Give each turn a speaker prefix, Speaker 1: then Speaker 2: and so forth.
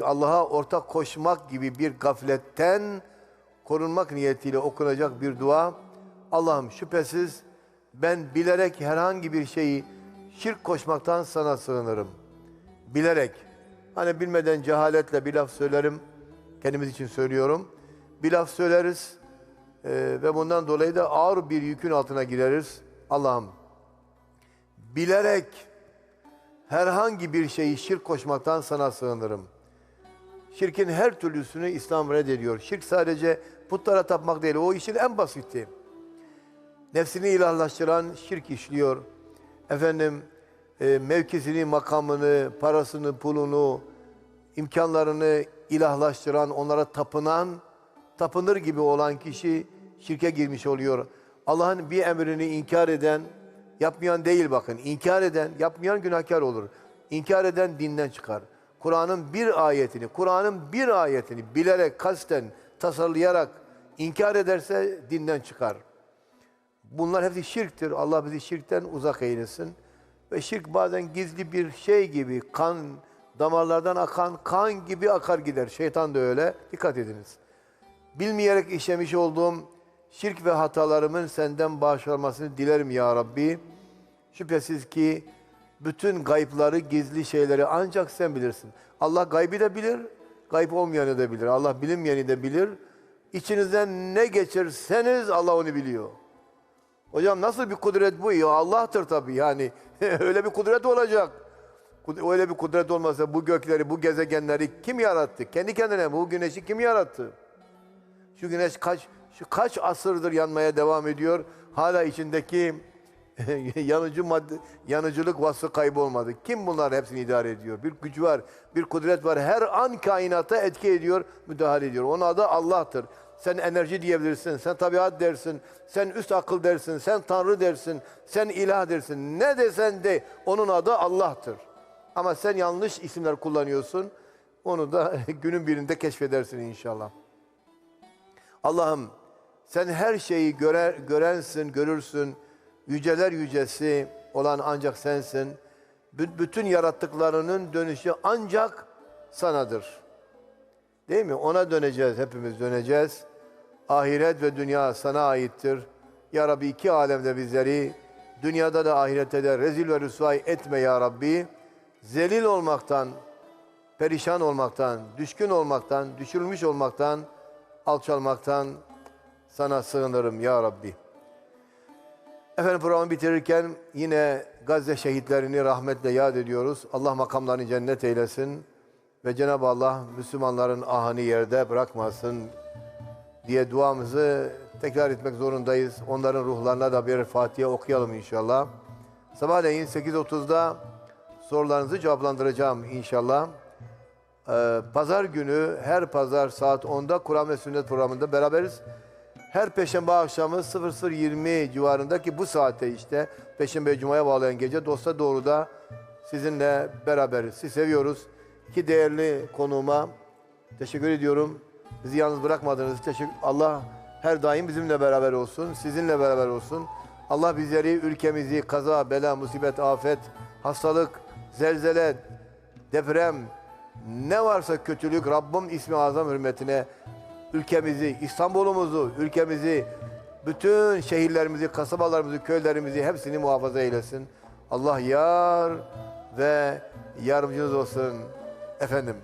Speaker 1: Allah'a ortak koşmak gibi bir gafletten korunmak niyetiyle okunacak bir dua. Allah'ım şüphesiz ben bilerek herhangi bir şeyi şirk koşmaktan sana sığınırım. Bilerek. Hani bilmeden cehaletle bir laf söylerim. Kendimiz için söylüyorum. Bir laf söyleriz eee, ve bundan dolayı da ağır bir yükün altına gireriz. Allah'ım bilerek herhangi bir şeyi şirk koşmaktan sana sığınırım. Şirkin her türlüsünü İslam reddediyor. Şirk sadece putlara tapmak değil. O işin en basiti. Nefsini ilahlaştıran şirk işliyor. Efendim e, mevkisini, makamını, parasını, pulunu, imkanlarını ilahlaştıran, onlara tapınan, tapınır gibi olan kişi şirke girmiş oluyor. Allah'ın bir emrini inkar eden, yapmayan değil bakın, inkar eden, yapmayan günahkar olur. İnkar eden dinden çıkar. Kur'an'ın bir ayetini, Kur'an'ın bir ayetini bilerek, kasten, tasarlayarak inkar ederse dinden çıkar. Bunlar hepsi şirktir. Allah bizi şirkten uzak eylesin. Ve şirk bazen gizli bir şey gibi, kan, damarlardan akan kan gibi akar gider. Şeytan da öyle. Dikkat ediniz. Bilmeyerek işlemiş olduğum şirk ve hatalarımın senden bağışlanmasını dilerim ya Rabbi. Şüphesiz ki bütün gayıpları, gizli şeyleri ancak sen bilirsin. Allah gaybı da bilir, gayb olmayanı da bilir. Allah bilinmeyeni de bilir. İçinizden ne geçirseniz Allah onu biliyor. Hocam nasıl bir kudret bu ya? Allah'tır tabii yani. Öyle bir kudret olacak. Öyle bir kudret olmasa bu gökleri, bu gezegenleri kim yarattı? Kendi kendine bu güneşi kim yarattı? Şu güneş kaç şu kaç asırdır yanmaya devam ediyor. Hala içindeki yanıcı madde, yanıcılık vasfı kaybolmadı. Kim bunlar hepsini idare ediyor? Bir güç var, bir kudret var. Her an kainata etki ediyor, müdahale ediyor. Onun adı Allah'tır. Sen enerji diyebilirsin, sen tabiat dersin, sen üst akıl dersin, sen tanrı dersin, sen ilah dersin. Ne desen de onun adı Allah'tır. Ama sen yanlış isimler kullanıyorsun. Onu da günün birinde keşfedersin inşallah. Allah'ım sen her şeyi görer, görensin, görürsün. Yüceler yücesi olan ancak sensin. Bü- bütün yarattıklarının dönüşü ancak sanadır. Değil mi? Ona döneceğiz, hepimiz döneceğiz. Ahiret ve dünya sana aittir. Ya Rabbi iki alemde bizleri, dünyada da ahirette de rezil ve rüsvay etme ya Rabbi. Zelil olmaktan, perişan olmaktan, düşkün olmaktan, düşürülmüş olmaktan, alçalmaktan sana sığınırım ya Rabbi. Efendim programı bitirirken yine Gazze şehitlerini rahmetle yad ediyoruz. Allah makamlarını cennet eylesin ve Cenab-ı Allah Müslümanların ahını yerde bırakmasın diye duamızı tekrar etmek zorundayız. Onların ruhlarına da bir Fatiha okuyalım inşallah. Sabahleyin 8.30'da sorularınızı cevaplandıracağım inşallah. Ee, pazar günü her pazar saat 10'da Kur'an ve Sünnet programında beraberiz. Her peşembe akşamı 00.20 civarındaki bu saatte işte Peşembe Cuma'ya bağlayan gece Dosta Doğru'da sizinle beraberiz. Sizi seviyoruz. İki değerli konuğuma teşekkür ediyorum. Bizi yalnız bırakmadınız. Teşekkür Allah her daim bizimle beraber olsun. Sizinle beraber olsun. Allah bizleri, ülkemizi kaza, bela, musibet, afet, hastalık, zelzele, deprem, ne varsa kötülük Rabbim ismi azam hürmetine ülkemizi, İstanbul'umuzu, ülkemizi, bütün şehirlerimizi, kasabalarımızı, köylerimizi hepsini muhafaza eylesin. Allah yar ve yardımcınız olsun efendim.